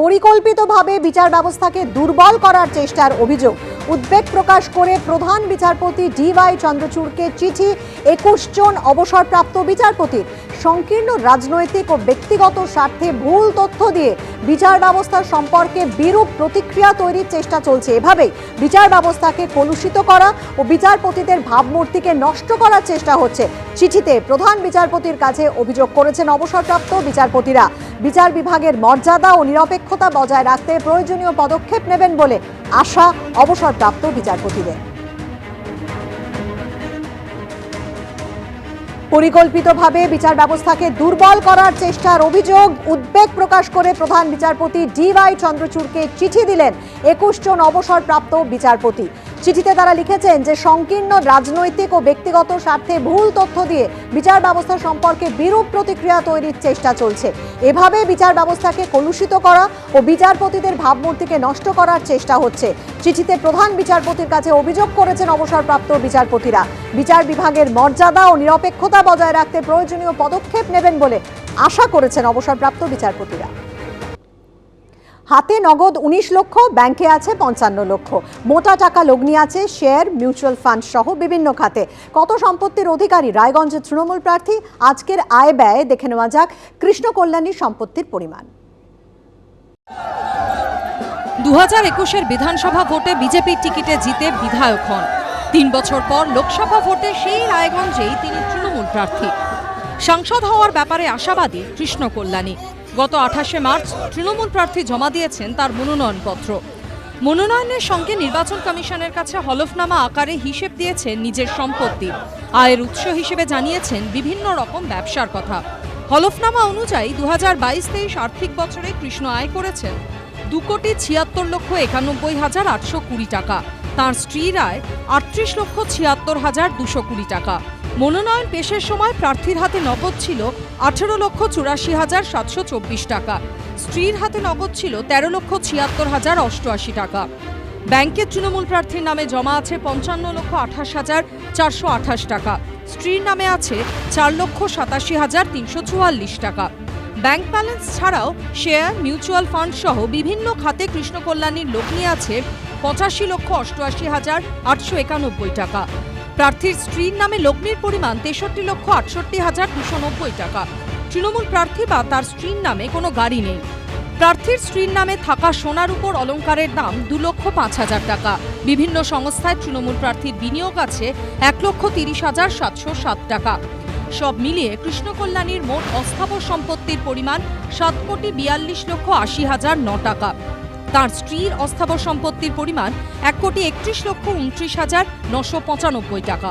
পরিকল্পিতভাবে বিচার ব্যবস্থাকে দুর্বল করার চেষ্টার অভিযোগ উদ্বেগ প্রকাশ করে প্রধান বিচারপতি ডিওয়াই চন্দ্রচূড়কে চিঠি, একুশ জন অবসরপ্রাপ্ত বিচারপতির সংকীর্ণ রাজনৈতিক ও ব্যক্তিগত স্বার্থে ভুল তথ্য দিয়ে বিচার ব্যবস্থা সম্পর্কে বিরূপ প্রতিক্রিয়া তৈরির চেষ্টা চলছে। এভাবেই বিচার ব্যবস্থাকে কলুষিত করা ও বিচারপতিদের ভাবমূর্তিকে নষ্ট করার চেষ্টা হচ্ছে। চিঠিতে প্রধান বিচারপতির কাছে অভিযোগ করেছেন অবসরপ্রাপ্ত বিচারপতিরা। বিচার বিভাগের মর্যাদা ও নিরপেক্ষতা বজায় রাখতে প্রয়োজনীয় পদক্ষেপ নেবেন বলে আশা অবসরপ্রাপ্ত বিচারপতিদের। পরিকল্পিতভাবে বিচার ব্যবস্থাকে দুর্বল করার চেষ্টার অভিযোগ উদ্বেগ প্রকাশ করে প্রধান বিচারপতি ডি ওয়াই চন্দ্রচূড়কে চিঠি দিলেন একুশ জন অবসরপ্রাপ্ত বিচারপতি। চিঠিতে তারা লিখেছেন যে সংকীর্ণ রাজনৈতিক ও ব্যক্তিগত স্বার্থে ভুল তথ্য দিয়ে বিচার ব্যবস্থা সম্পর্কে বিরূপ প্রতিক্রিয়া তৈরির চেষ্টা চলছে। এভাবে বিচার ব্যবস্থাকে কলুষিত করা ও বিচারপতিদের ভাবমূর্তিকে নষ্ট করার চেষ্টা হচ্ছে। চিঠিতে প্রধান বিচারপতির কাছে অভিযোগ করেছেন অবসরপ্রাপ্ত বিচারপতিরা। বিচার বিভাগের মর্যাদা ও নিরপেক্ষতা বজায় রাখতে প্রয়োজনীয় পদক্ষেপ নেবেন বলে আশা করেছেন অবসরপ্রাপ্ত বিচারপতিরা। হাতে নগদ উনিশ লক্ষ, ব্যাংকে আছে পঞ্চান্ন লক্ষ। মোটা টাকা লগ্নি আছে, শেয়ার, মিউচুয়াল ফান্ড সহ বিভিন্ন খাতে। কত সম্পত্তির অধিকারী? রায়গঞ্জের তৃণমূল প্রার্থী, আজকের আয় ব্যয় দেখে নেওয়া যাক কৃষ্ণ কল্যাণী সম্পত্তির পরিমাণ। দু হাজার একুশের বিধানসভা ভোটে বিজেপির টিকিটে জিতে বিধায়ক হন। তিন বছর পর লোকসভা ভোটে সেই রায়গঞ্জেই তিনি তৃণমূল প্রার্থী। সাংসদ হওয়ার ব্যাপারে আশাবাদী কৃষ্ণ কল্যাণী। গত আঠাশে মার্চ তৃণমূল প্রার্থী জমা দিয়েছেন তার মনোনয়নপত্র। মনোনয়নের সঙ্গে নির্বাচন কমিশনের কাছে হলফনামা আকারে হিসেব দিয়েছেন নিজের সম্পত্তি। আয়ের উৎস হিসেবে জানিয়েছেন বিভিন্ন রকম ব্যবসার কথা। হলফনামা অনুযায়ী দু হাজার বাইশ তেইশ আর্থিক বছরে কৃষ্ণ আয় করেছেন দু কোটি ছিয়াত্তর লক্ষ একানব্বই হাজার আটশো কুড়ি টাকা। তাঁর স্ত্রীর আয় আটত্রিশ লক্ষ ছিয়াত্তর হাজার দুশো কুড়ি টাকা। মনোনয়ন পেশের সময় প্রার্থীর হাতে নগদ ছিল আঠেরো লক্ষ চুরাশি হাজার সাতশো চব্বিশ টাকা। স্ত্রীর হাতে নগদ ছিল তেরো লক্ষ ছিয়াত্তর হাজার অষ্টআশি টাকা। ব্যাংকের তৃণমূল প্রার্থীর নামে জমা আছে পঞ্চান্ন লক্ষ আঠাশ হাজার চারশো আঠাশ টাকা। স্ত্রীর নামে আছে চার লক্ষ সাতাশি হাজার তিনশো চুয়াল্লিশ টাকা। ব্যাংক ব্যালেন্স ছাড়াও শেয়ার, মিউচুয়াল ফান্ড সহ বিভিন্ন খাতে কৃষ্ণকল্যাণীর লগ্নি আছে পঁচাশি লক্ষ অষ্টআশি হাজার আটশো একানব্বই টাকা। প্রার্থীর স্ত্রীর নামে লগ্নির পরিমাণ তেষট্টি লক্ষ আটষট্টি হাজার দুশো নব্বই টাকা। তৃণমূল প্রার্থী বা তার স্ত্রীর নামে কোনো গাড়ি নেই। প্রার্থীর স্ত্রীর নামে থাকা সোনার উপর অলংকারের দাম দু লক্ষ পাঁচ হাজার টাকা। বিভিন্ন সংস্থায় তৃণমূল প্রার্থীর বিনিয়োগ আছে এক লক্ষ তিরিশ হাজার সাতশো সাত টাকা। সব মিলিয়ে কৃষ্ণকল্যাণীর মোট অস্থাবর সম্পত্তির পরিমাণ সাত কোটি বিয়াল্লিশ লক্ষ আশি হাজার ন টাকা। তার স্ত্রীর অস্থাবর সম্পত্তির পরিমাণ এক কোটি একত্রিশ লক্ষ উনত্রিশ হাজার নশো পঁচানব্বই টাকা।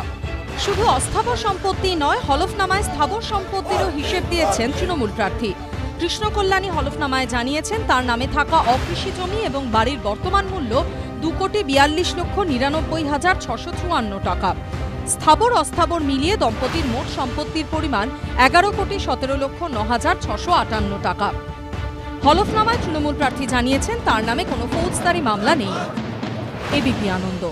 শুধু অস্থাবর সম্পত্তি নয়, হলফনামায় স্থাবর সম্পত্তিরও হিসেব দিয়েছেন তৃণমূল প্রার্থী। কৃষ্ণকল্যাণী হলফনামায় জানিয়েছেন, তার নামে থাকা অকৃষি জমি এবং বাড়ির বর্তমান মূল্য দু কোটি বিয়াল্লিশ লক্ষ নিরানব্বই হাজার ছশো চুয়ান্ন টাকা। স্থাবর অস্থাবর মিলিয়ে দম্পতির মোট সম্পত্তির পরিমাণ এগারো কোটি সতেরো লক্ষ ন হাজার ছশো আটান্ন টাকা। হলফনামায় তৃণমূল প্রার্থী জানিয়েছেন তার নামে কোনো ফৌজদারি মামলা নেই। এবিপি আনন্দ।